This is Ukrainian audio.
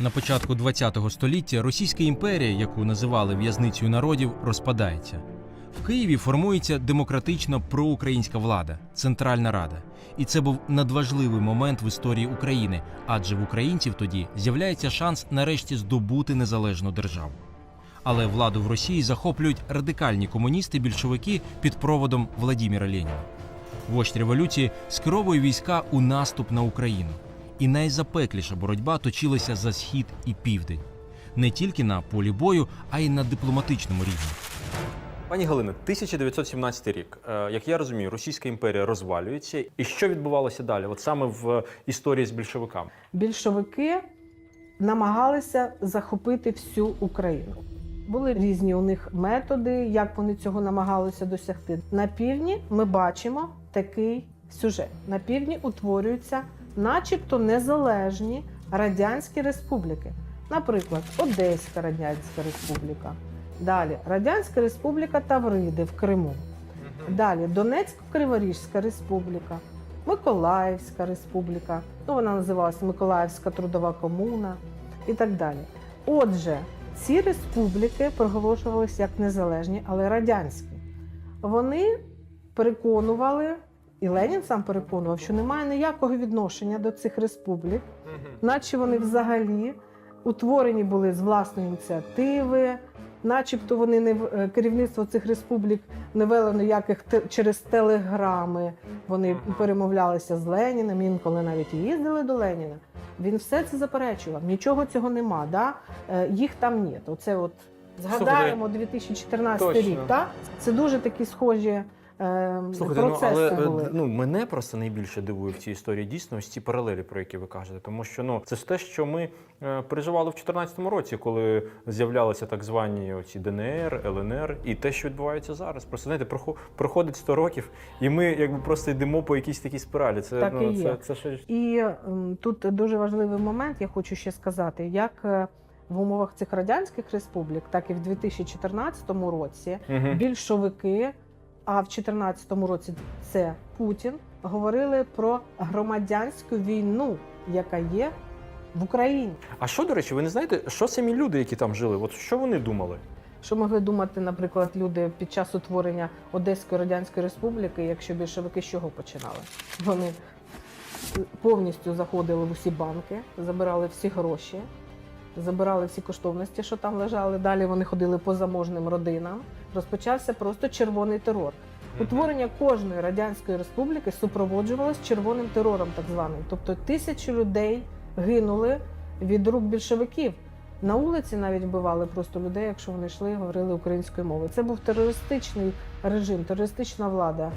На початку ХХ століття Російська імперія, яку називали в'язницею народів, розпадається. В Києві формується демократична проукраїнська влада Центральна Рада. І це був надважливий момент в історії України, адже в українців тоді з'являється шанс нарешті здобути незалежну державу. Але владу в Росії захоплюють радикальні комуністи-більшовики під проводом Владіміра Леніна. Вождь революції скеровує війська у наступ на Україну. І найзапекліша боротьба точилася за схід і південь не тільки на полі бою, а й на дипломатичному рівні. Пані Галина, 1917 рік. Е, Як я розумію, Російська імперія розвалюється. І що відбувалося далі? От саме в історії з більшовиками. більшовики намагалися захопити всю Україну. Були різні у них методи, як вони цього намагалися досягти. На півдні ми бачимо такий сюжет. На півдні утворюються, начебто, незалежні радянські республіки. Наприклад, Одеська Радянська Республіка. Далі Радянська Республіка Тавриди в Криму. Далі Донецько-Криворізька Республіка, Миколаївська Республіка, ну вона називалася Миколаївська Трудова Комуна і так далі. Отже, ці республіки проголошувалися як незалежні, але радянські. Вони переконували, і Ленін сам переконував, що немає ніякого відношення до цих республік, наче вони взагалі утворені були з власної ініціативи, начебто вони не в- е, керівництво цих республік не вело ніяких те- через телеграми. Вони перемовлялися з Леніним, інколи навіть їздили до Леніна. Він все це заперечував. Нічого цього нема. Да? Е, Їх там ні. Оце от згадаємо 2014 Точно. рік. Да? Це дуже такі схожі Слухайте, ну але е, були. ну мене просто найбільше дивує в цій історії дійсно ось ці паралелі, про які ви кажете. Тому що ну це ж те, що ми е, переживали в 2014 році, коли з'являлися так звані оці ДНР, ЛНР, і те, що відбувається зараз. Просто знаєте, прохо- проходить 100 років, і ми якби просто йдемо по якійсь такій спіралі. Це Так ну і є. це, це щось. І тут дуже важливий момент, я хочу ще сказати, як е, в умовах цих радянських республік, так і в 2014 році Мгм. більшовики, а в 2014 році це Путін, говорили про громадянську війну, яка є в Україні. А що, до речі, ви не знаєте, що самі люди, які там жили? От що вони думали? Що могли думати, наприклад, люди під час утворення Одеської радянської республіки, якщо більшовики з чого починали? Вони повністю заходили в усі банки, забирали всі гроші, забирали всі коштовності, що там лежали. Далі вони ходили по заможним родинам. Розпочався просто червоний терор. Утворення кожної радянської республіки супроводжувалось червоним терором, так званим. Тобто тисячі людей гинули від рук більшовиків. На вулиці навіть вбивали просто людей, якщо вони йшли і говорили українською мовою. Це був терористичний режим, терористична влада.